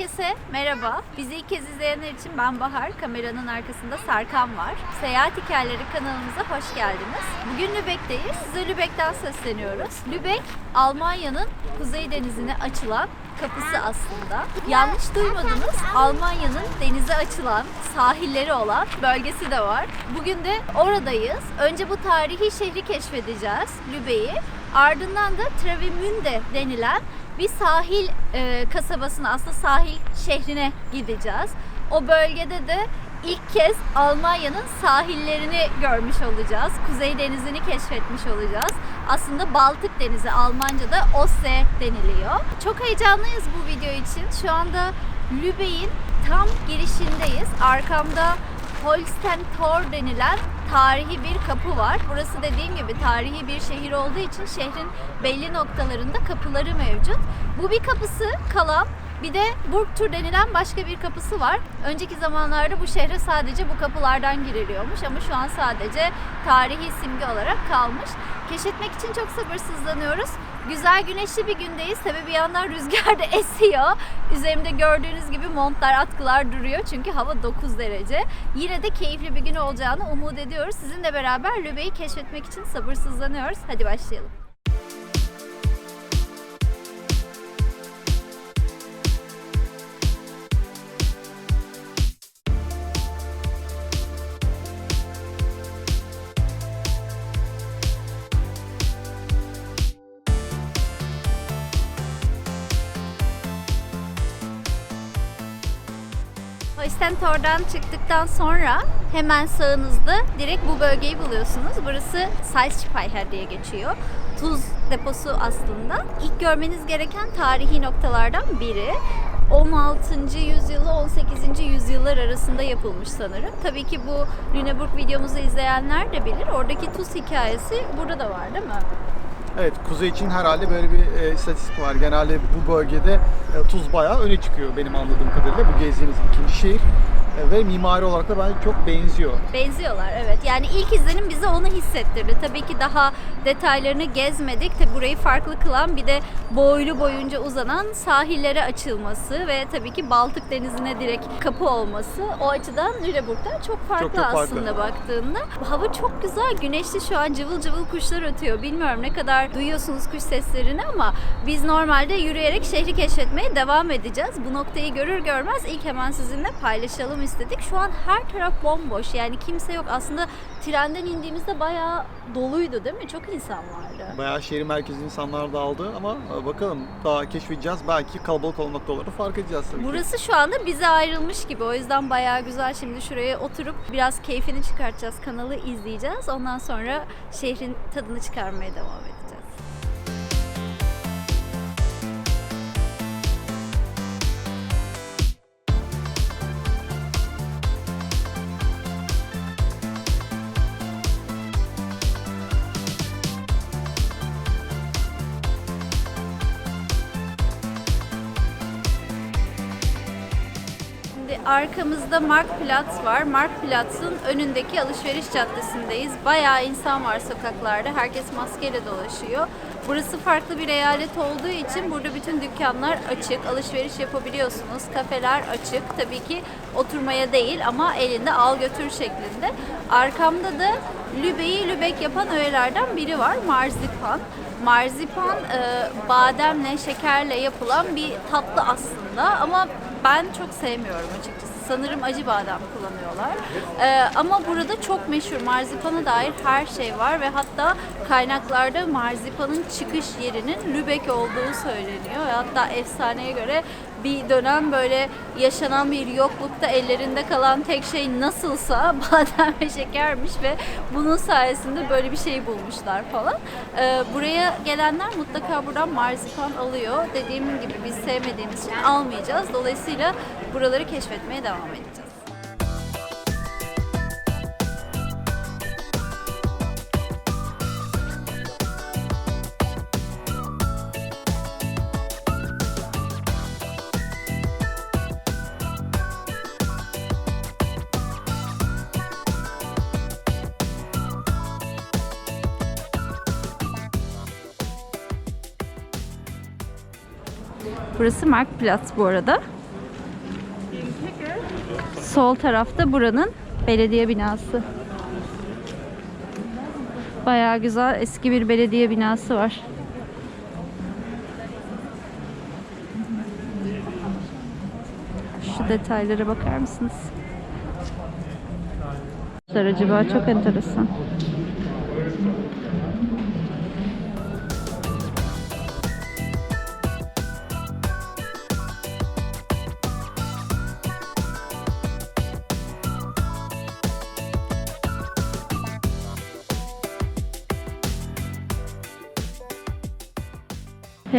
Herkese merhaba. Bizi ilk kez izleyenler için ben Bahar, kameranın arkasında Serkan var. Seyahat Hikayeleri kanalımıza hoş geldiniz. Bugün Lübeck'teyiz. Size Lübeck'ten sesleniyoruz. Lübeck, Almanya'nın Kuzey Denizi'ne açılan kapısı aslında. Yanlış duymadınız. Almanya'nın denize açılan, sahilleri olan bölgesi de var. Bugün de oradayız. Önce bu tarihi şehri keşfedeceğiz, Lübeck'i. Ardından da Travemünde denilen bir sahil e, kasabasına, aslında sahil şehrine gideceğiz. O bölgede de ilk kez Almanya'nın sahillerini görmüş olacağız. Kuzey Denizi'ni keşfetmiş olacağız. Aslında Baltık Denizi Almanca'da Ostsee deniliyor. Çok heyecanlıyız bu video için. Şu anda Lübeck'in tam girişindeyiz. Arkamda Holsten Tor denilen tarihi bir kapı var. Burası dediğim gibi tarihi bir şehir olduğu için şehrin belli noktalarında kapıları mevcut. Bu bir kapısı kalan bir de Burgtur denilen başka bir kapısı var. Önceki zamanlarda bu şehre sadece bu kapılardan giriliyormuş ama şu an sadece tarihi simge olarak kalmış. Keşfetmek için çok sabırsızlanıyoruz. Güzel güneşli bir gündeyiz. Tabii bir yandan rüzgar da esiyor. Üzerimde gördüğünüz gibi montlar, atkılar duruyor. Çünkü hava 9 derece. Yine de keyifli bir gün olacağını umut ediyoruz. Sizinle beraber Lübeck'i keşfetmek için sabırsızlanıyoruz. Hadi başlayalım. Holstentor'dan çıktıktan sonra hemen sağınızda direkt bu bölgeyi buluyorsunuz. Burası Salzspeicher diye geçiyor. Tuz deposu aslında. İlk görmeniz gereken tarihi noktalardan biri. 16. yüzyılı 18. yüzyıllar arasında yapılmış sanırım. Tabii ki bu Lüneburg videomuzu izleyenler de bilir. Oradaki tuz hikayesi burada da var değil mi? Evet, kuzey için herhalde böyle bir e, istatistik var. Genelde bu bölgede e, tuz bayağı öne çıkıyor benim anladığım kadarıyla. Bu gezdiğimiz ikinci şehir ve mimari olarak da bence çok benziyor. Benziyorlar evet. Yani ilk izlenim bize onu hissettirdi. Tabii ki daha detaylarını gezmedik. Tabii burayı farklı kılan bir de boylu boyunca uzanan sahillere açılması ve tabii ki Baltık Denizi'ne direkt kapı olması o açıdan Lüleburg'dan çok farklı, Çok çok farklı. aslında baktığında. Hava çok güzel. Güneşli şu an cıvıl cıvıl kuşlar ötüyor. Bilmiyorum ne kadar duyuyorsunuz kuş seslerini ama biz normalde yürüyerek şehri keşfetmeye devam edeceğiz. Bu noktayı görür görmez ilk hemen sizinle paylaşalım istedik. Şu an her taraf bomboş. Yani kimse yok. Aslında trenden indiğimizde bayağı doluydu değil mi? Çok insan vardı. Bayağı şehir merkezi insanlar da aldı ama e, bakalım daha keşfedeceğiz. Belki kalabalık olan noktaları fark edeceğiz tabii ki. Burası şu anda bize ayrılmış gibi. O yüzden bayağı güzel. Şimdi şuraya oturup biraz keyfini çıkartacağız. Kanalı izleyeceğiz. Ondan sonra şehrin tadını çıkarmaya devam edeceğiz. Arkamızda Marktplatz var. Marktplatz'ın önündeki alışveriş caddesindeyiz. Bayağı insan var sokaklarda. Herkes maskeyle dolaşıyor. Burası farklı bir eyalet olduğu için burada bütün dükkanlar açık. Alışveriş yapabiliyorsunuz. Kafeler açık. Tabii ki oturmaya değil ama elinde al götür şeklinde. Arkamda da Lübeck'i Lübeck yapan öğelerden biri var. Marzipan. Marzipan e, bademle, şekerle yapılan bir tatlı aslında ama ben çok sevmiyorum açıkçası. Sanırım acı badem kullanıyorlar. Ee, ama burada çok meşhur marzipana dair her şey var ve hatta kaynaklarda marzipanın çıkış yerinin Lübeck olduğu söyleniyor. Hatta efsaneye göre bir dönem böyle yaşanan bir yoklukta ellerinde kalan tek şey nasılsa badem ve şekermiş ve bunun sayesinde böyle bir şey bulmuşlar falan. Ee, buraya gelenler mutlaka buradan marzipan alıyor. Dediğim gibi biz sevmediğimiz için almayacağız. Dolayısıyla buraları keşfetmeye devam edeceğiz. Burası Marktplatz bu arada. Sol tarafta buranın belediye binası. Bayağı güzel eski bir belediye binası var. Şu detaylara bakar mısınız? Acaba çok enteresan.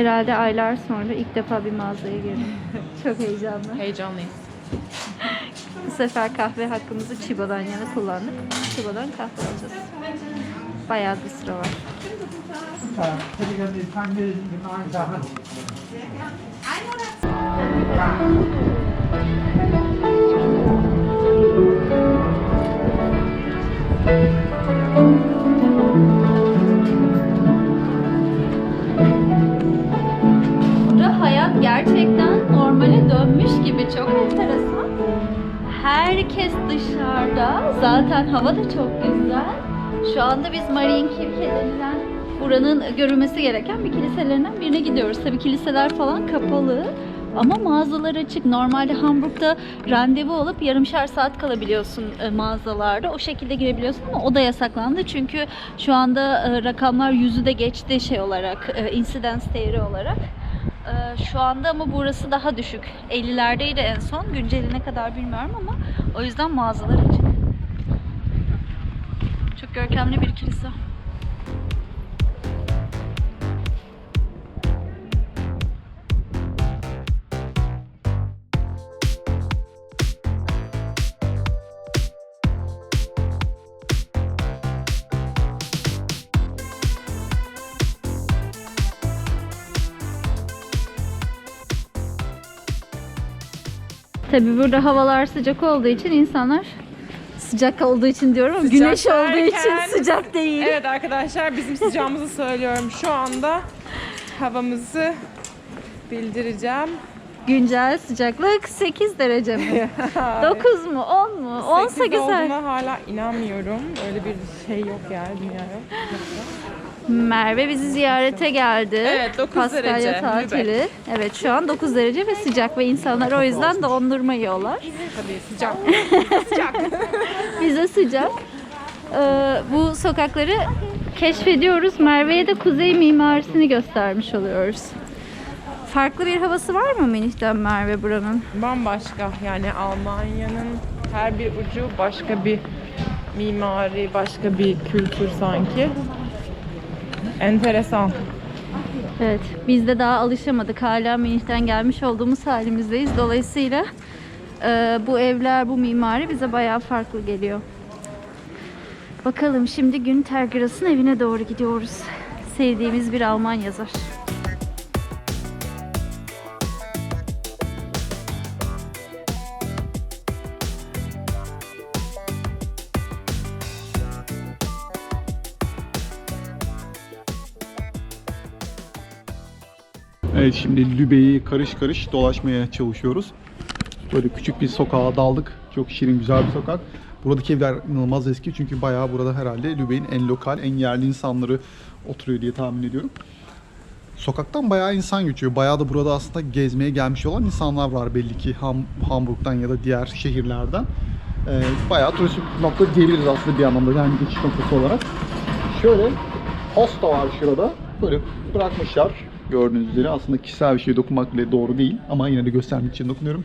Herhalde aylar sonra ilk defa bir mağazaya girdim. Çok heyecanlı. Heyecanlıyız. Bu sefer kahve hakkımızı Chiba'dan yana kullandık. Chiba'dan kahve alacağız. Bayağı bir sıra var. Gerçekten normale dönmüş gibi çok enteresan. Herkes dışarıda. Zaten hava da çok güzel. Şu anda biz Marienkirche denilen buranın görülmesi gereken bir kiliselerinden birine gidiyoruz. Tabii kiliseler falan kapalı. Ama mağazalar açık. Normalde Hamburg'da randevu alıp yarımşar saat kalabiliyorsun e, mağazalarda. O şekilde girebiliyorsun ama o da yasaklandı. Çünkü şu anda e, rakamlar yüzü de geçti şey olarak, e, incidence değeri olarak. Ee, şu anda ama burası daha düşük. 50'lerdeydi en son. Günceli ne kadar bilmiyorum ama o yüzden mağazalar açık. Çok görkemli bir kilise. Tabii burada havalar sıcak olduğu için insanlar sıcak olduğu için diyorum ama Sıcak güneş olduğu için sıcak değil. Evet arkadaşlar bizim sıcağımızı söylüyorum. Şu anda havamızı bildireceğim. Güncel sıcaklık 8 derece mi? 9 mu? 10 mu? 10'sa 8 güzel. olduğuna hala inanmıyorum. Öyle bir şey yok yani dünyada. Merve bizi ziyarete geldi. Evet, 9 Paskalya derece, tatili. Evet şu an 9 derece ve sıcak ve insanlar o yüzden dondurma yiyorlar. Tabii sıcak. sıcak. Bize sıcak. Ee, bu sokakları keşfediyoruz. Merve'ye de kuzey mimarisini göstermiş oluyoruz. Farklı bir havası var mı Minih'ten Merve buranın? Bambaşka yani Almanya'nın her bir ucu başka bir mimari, başka bir kültür sanki. Enteresan. Evet, biz de daha alışamadık. Hala Münih'ten gelmiş olduğumuz halimizdeyiz. Dolayısıyla e, bu evler, bu mimari bize bayağı farklı geliyor. Bakalım şimdi Günter Grass'ın evine doğru gidiyoruz. Sevdiğimiz bir Alman yazar. Evet şimdi Lübe'yi karış karış dolaşmaya çalışıyoruz. Böyle küçük bir sokağa daldık. Çok şirin güzel bir sokak. Buradaki evler inanılmaz eski çünkü bayağı burada herhalde Lübe'nin en lokal, en yerli insanları oturuyor diye tahmin ediyorum. Sokaktan bayağı insan geçiyor. Bayağı da burada aslında gezmeye gelmiş olan insanlar var belli ki Ham- Hamburg'dan ya da diğer şehirlerden. Ee, bayağı turistik nokta diyebiliriz aslında bir anlamda yani geçiş noktası olarak. Şöyle Hosta var şurada. Böyle bırakmışlar. Gördüğünüz üzere aslında kişisel bir şeye dokunmak bile doğru değil. Ama yine de göstermek için dokunuyorum.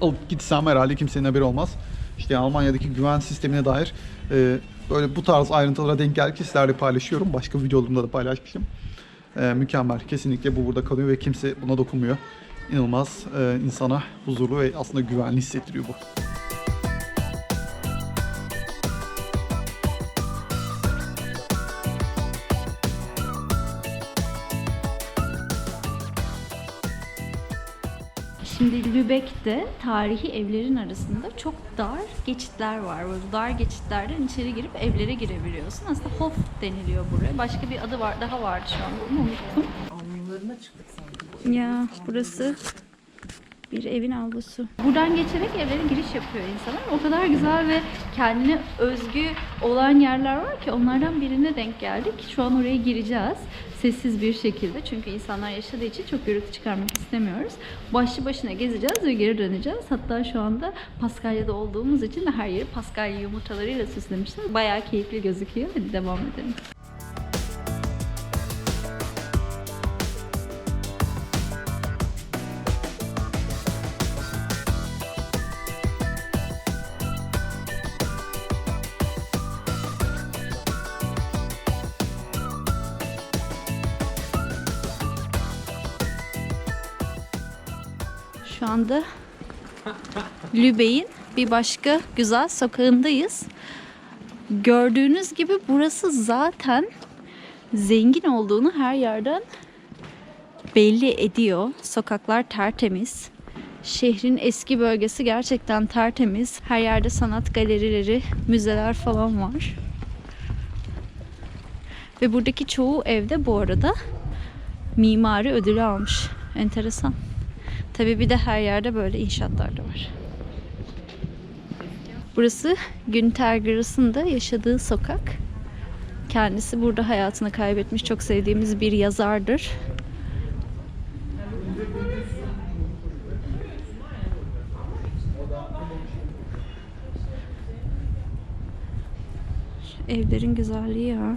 Alıp gitsem herhalde kimsenin haberi olmaz. İşte Almanya'daki güven sistemine dair e, böyle bu tarz ayrıntılara denk geldikçe sizlerle paylaşıyorum. Başka videolarımda da paylaşmışım. E, mükemmel. Kesinlikle bu burada kalıyor ve kimse buna dokunmuyor. İnanılmaz e, insana huzurlu ve aslında güvenli hissettiriyor bu. Lübeck'te tarihi evlerin arasında çok dar geçitler var. Böyle dar geçitlerden içeri girip evlere girebiliyorsun. Aslında Hof deniliyor buraya. Başka bir adı var, daha vardı şu an. Bunu unuttum. Alnlarına çıktık sanki. Ya burası bir evin avlusu. Buradan geçerek evlere giriş yapıyor insanlar. O kadar güzel ve kendine özgü olan yerler var ki onlardan birine denk geldik. Şu an oraya gireceğiz. Sessiz bir şekilde. Çünkü insanlar yaşadığı için çok gürültü çıkarmak istemiyoruz. Başlı başına gezeceğiz ve geri döneceğiz. Hatta şu anda Paskalya'da olduğumuz için de her yeri Paskalya yumurtalarıyla süslemişler. Bayağı keyifli gözüküyor. Hadi devam edelim. Şu anda Lübey'in bir başka güzel sokağındayız. Gördüğünüz gibi burası zaten zengin olduğunu her yerden belli ediyor. Sokaklar tertemiz. Şehrin eski bölgesi gerçekten tertemiz. Her yerde sanat galerileri, müzeler falan var. Ve buradaki çoğu evde bu arada mimari ödülü almış. Enteresan. Tabii bir de her yerde böyle inşaatlar da var. Burası Günter Grass'ın da yaşadığı sokak. Kendisi burada hayatını kaybetmiş çok sevdiğimiz bir yazardır. Evlerin güzelliği ya.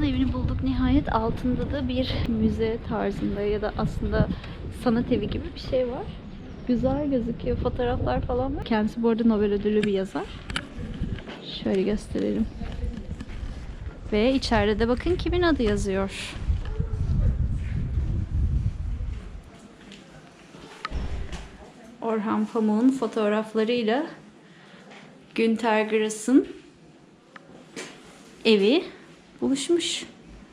Grass'ın evini bulduk nihayet. Altında da bir müze tarzında ya da aslında sanat evi gibi bir şey var. Güzel gözüküyor. Fotoğraflar falan var. Kendisi bu arada Nobel ödüllü bir yazar. Şöyle gösterelim. Ve içeride de bakın kimin adı yazıyor. Orhan Pamuk'un fotoğraflarıyla Günter Grass'ın evi buluşmuş.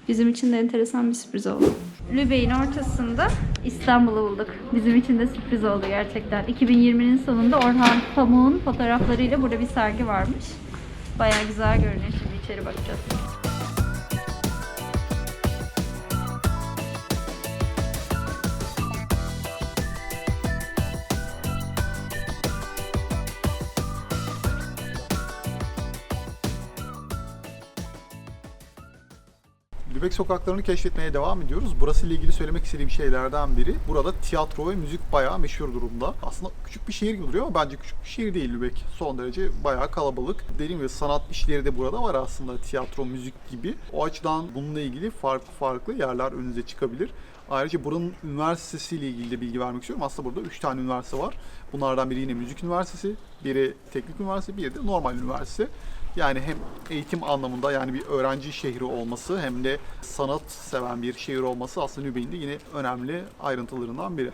Bizim için de enteresan bir sürpriz oldu. Lübey'in ortasında İstanbul'u bulduk. Bizim için de sürpriz oldu gerçekten. 2020'nin sonunda Orhan Pamuk'un fotoğraflarıyla burada bir sergi varmış. Bayağı güzel görünüyor. Şimdi içeri bakacağız. Lübeck sokaklarını keşfetmeye devam ediyoruz. Burası ile ilgili söylemek istediğim şeylerden biri. Burada tiyatro ve müzik bayağı meşhur durumda. Aslında küçük bir şehir gibi duruyor ama bence küçük bir şehir değil Lübeck. Son derece bayağı kalabalık. Dediğim gibi sanat işleri de burada var aslında. Tiyatro, müzik gibi. O açıdan bununla ilgili farklı farklı yerler önünüze çıkabilir. Ayrıca buranın üniversitesiyle ilgili de bilgi vermek istiyorum. Aslında burada 3 tane üniversite var. Bunlardan biri yine müzik üniversitesi, biri teknik üniversite, biri de normal üniversite. Yani hem eğitim anlamında yani bir öğrenci şehri olması hem de sanat seven bir şehir olması aslında Lübeck'in de yine önemli ayrıntılarından biri.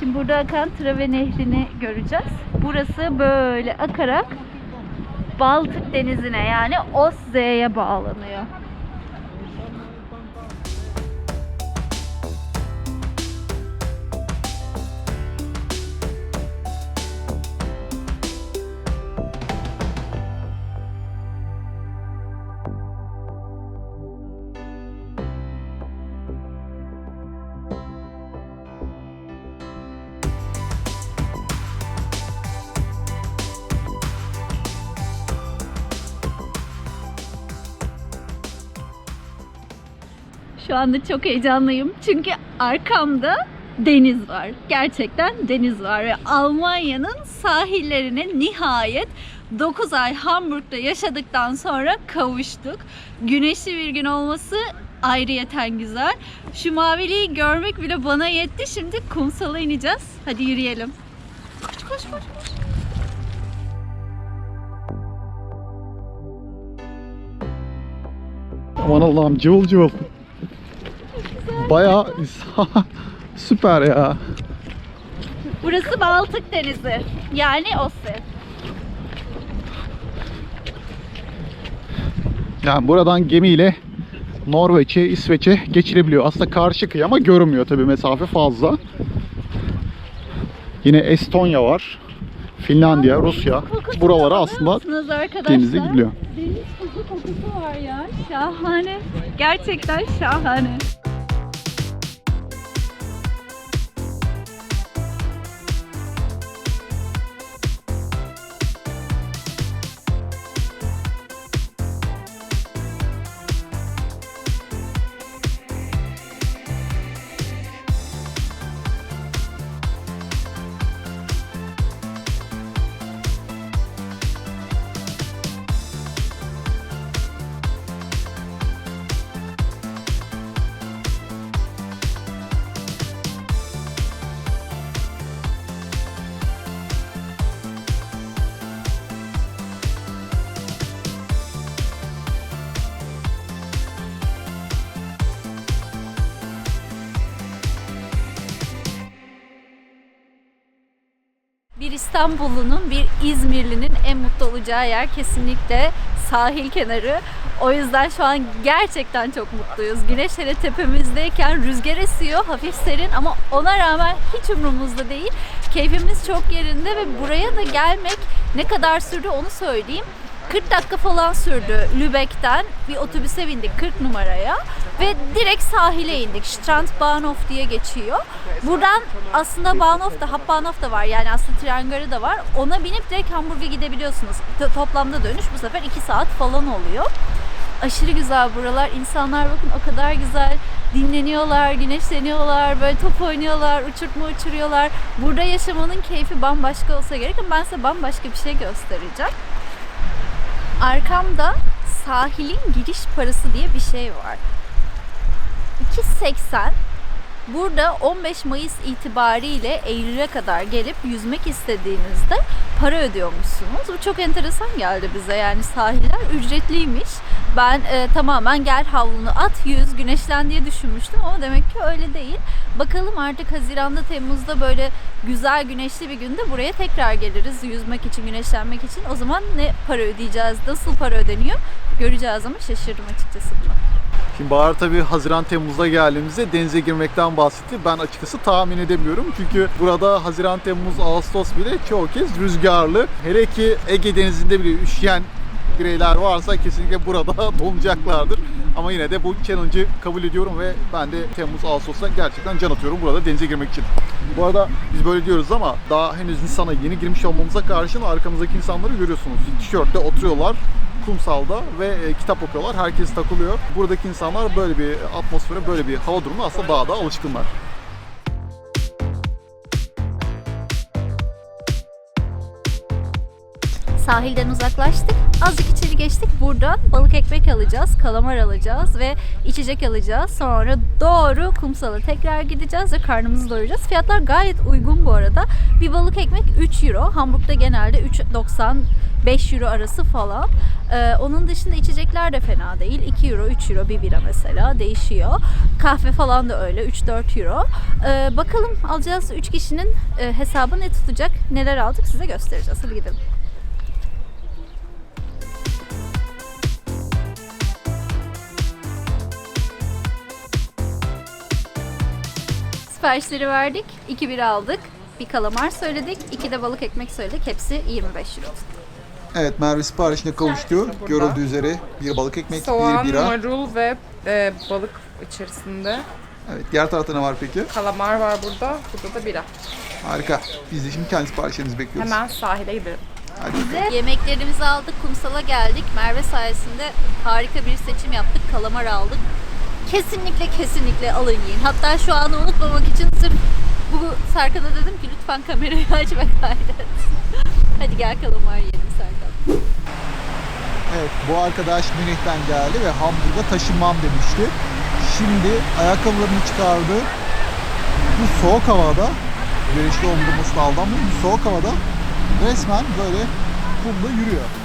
Şimdi burada akan Trave Nehri'ni göreceğiz. Burası böyle akarak Baltık Denizi'ne yani Osze'ye bağlanıyor. Şu anda çok heyecanlıyım çünkü arkamda deniz var. Gerçekten deniz var ve Almanya'nın sahillerine nihayet 9 ay Hamburg'da yaşadıktan sonra kavuştuk. Güneşli bir gün olması ayrıyeten güzel. Şu maviliği görmek bile bana yetti. Şimdi kumsala ineceğiz. Hadi yürüyelim. Koş koş koş koş. Aman Allah'ım cıvıl cıvıl. Bayağı süper ya. Burası Baltık Denizi. Yani Osset. Yani buradan gemiyle Norveç'e, İsveç'e geçilebiliyor. Aslında karşı kıyı ama görünmüyor tabii mesafe fazla. Yine Estonya var. Finlandiya, Rusya. Buralara aslında denizde gidiliyor. Deniz tuzu kokusu var ya. Şahane. Gerçekten şahane. İstanbullunun, bir İzmirlinin en mutlu olacağı yer kesinlikle sahil kenarı. O yüzden şu an gerçekten çok mutluyuz. Güneş hele tepemizdeyken rüzgar esiyor, hafif serin ama ona rağmen hiç umurumuzda değil. Keyfimiz çok yerinde ve buraya da gelmek ne kadar sürdü onu söyleyeyim. 40 dakika falan sürdü Lübeck'ten bir otobüse bindik 40 numaraya ve direkt sahile indik. Strandbahnhof diye geçiyor. Buradan aslında Bahnhof da Hauptbahnhof da var yani aslında tren garı da var. Ona binip direkt Hamburg'a gidebiliyorsunuz. To- toplamda dönüş bu sefer 2 saat falan oluyor. Aşırı güzel buralar. İnsanlar bakın o kadar güzel dinleniyorlar, güneşleniyorlar, böyle top oynuyorlar, uçurtma uçuruyorlar. Burada yaşamanın keyfi bambaşka olsa gerek ama ben size bambaşka bir şey göstereceğim. Arkamda sahilin giriş parası diye bir şey var. 2.80 Burada 15 Mayıs itibariyle Eylül'e kadar gelip yüzmek istediğinizde para ödüyormuşsunuz. Bu çok enteresan geldi bize. Yani sahiller ücretliymiş. Ben e, tamamen gel havlunu at yüz güneşlen diye düşünmüştüm ama demek ki öyle değil. Bakalım artık Haziran'da Temmuz'da böyle güzel güneşli bir günde buraya tekrar geliriz yüzmek için, güneşlenmek için. O zaman ne para ödeyeceğiz, nasıl para ödeniyor göreceğiz ama şaşırdım açıkçası buna. Şimdi Bahar tabii Haziran Temmuz'da geldiğimizde denize girmekten bahsetti. Ben açıkçası tahmin edemiyorum. Çünkü burada Haziran Temmuz Ağustos bile çoğu kez rüzgarlı. Hele ki Ege Denizi'nde bile üşüyen bireyler varsa kesinlikle burada donacaklardır. Ama yine de bu challenge'ı kabul ediyorum ve ben de Temmuz Ağustos'ta gerçekten can atıyorum burada denize girmek için. Bu arada biz böyle diyoruz ama daha henüz Nisan'a yeni girmiş olmamıza karşın arkamızdaki insanları görüyorsunuz. Tişörtte oturuyorlar kumsalda ve e, kitap okuyorlar. Herkes takılıyor. Buradaki insanlar böyle bir atmosfere, böyle bir hava durumuna aslında daha da alışkınlar. Sahilden uzaklaştık. Azıcık içeri geçtik. Buradan balık ekmek alacağız, kalamar alacağız ve içecek alacağız. Sonra doğru kumsala tekrar gideceğiz ve karnımızı doyuracağız. Fiyatlar gayet uygun bu arada. Bir balık ekmek 3 euro. Hamburg'da genelde 3.90 5 euro arası falan. Ee, onun dışında içecekler de fena değil. 2 euro, 3 euro bir bira mesela değişiyor. Kahve falan da öyle 3-4 euro. Ee, bakalım alacağız 3 kişinin e, hesabı ne tutacak, neler aldık size göstereceğiz. Hadi gidelim. Siparişleri verdik. 2 bira aldık. Bir kalamar söyledik. 2 de balık ekmek söyledik. Hepsi 25 euro. Evet Merve siparişine kavuştu. burada. Görüldüğü üzere bir balık ekmek, Soğan, bir bira. marul ve e, balık içerisinde. Evet, diğer tarafta ne var peki? Kalamar var burada. Burada da bira. Harika. Biz de şimdi kendi siparişlerimizi bekliyoruz. Hemen sahile gidelim. Hadi. Bize yemeklerimizi aldık. Kumsala geldik. Merve sayesinde harika bir seçim yaptık. Kalamar aldık. Kesinlikle kesinlikle alın yiyin. Hatta şu anı unutmamak için sırf bu Serkan'a dedim ki lütfen kamerayı aç ve kaydet. Hadi gel kalamar yiyelim Serkan. Evet, bu arkadaş Münih'ten geldi ve Hamburg'a taşınmam demişti. Şimdi ayakkabılarını çıkardı. Bu soğuk havada, güneşli olmamasına aldanmıyor. Bu soğuk havada resmen böyle kumda yürüyor.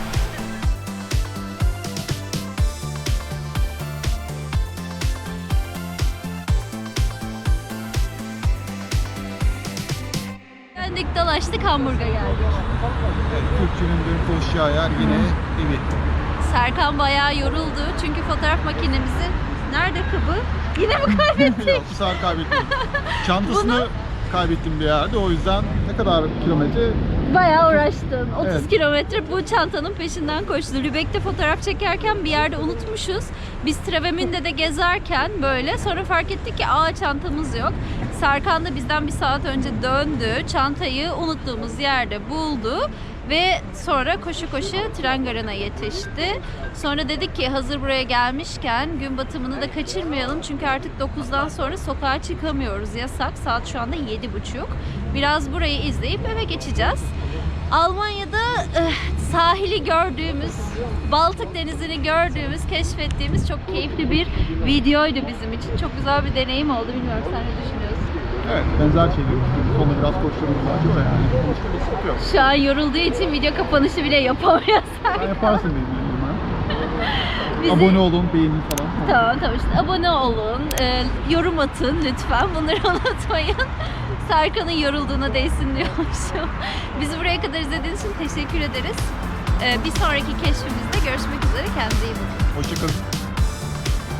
Dolaştık Hamburg'a geldik. Evet, Türkçünün dönüp dolaşacağı yer yine evi. Serkan bayağı yoruldu çünkü fotoğraf makinemizin nerede kabı? Yine mi kaybettik? Bu sefer kaybettim. Çantasını kaybettim bir yerde. O yüzden ne kadar kilometre? Bayağı uğraştın. 30 Evet. kilometre bu çantanın peşinden koştu. Lübeck'te fotoğraf çekerken bir yerde unutmuşuz. Biz Travemünde'de gezerken böyle sonra fark ettik ki aa çantamız yok. Serkan da bizden bir saat önce döndü. Çantayı unuttuğumuz yerde buldu. Ve sonra koşu koşu tren garına yetişti. Sonra dedik ki hazır buraya gelmişken gün batımını da kaçırmayalım. Çünkü artık 9'dan sonra sokağa çıkamıyoruz. Yasak. Saat şu anda 7.30. Biraz burayı izleyip eve geçeceğiz. Almanya'da eh, sahili gördüğümüz, Baltık Denizi'ni gördüğümüz, keşfettiğimiz çok keyifli bir videoydu bizim için. Çok güzel bir deneyim oldu. Bilmiyorum sen ne düşünüyorsun? Evet, benzer şeyleri. Sonra biraz koştuğumuz sadece o yani. Şu an yorulduğu için video kapanışı bile yapamıyor Sen Serkan. yaparsın benim yanıma. Bizi- Abone olun, beğenin falan. Tamam tamam işte abone olun, e, yorum atın lütfen bunları unutmayın. Serkan'ın yorulduğuna değsin diyormuşum. Bizi buraya kadar izlediğiniz için teşekkür ederiz. E, bir sonraki keşfimizde görüşmek üzere kendinize iyi bakın. Hoşçakalın.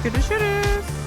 Görüşürüz.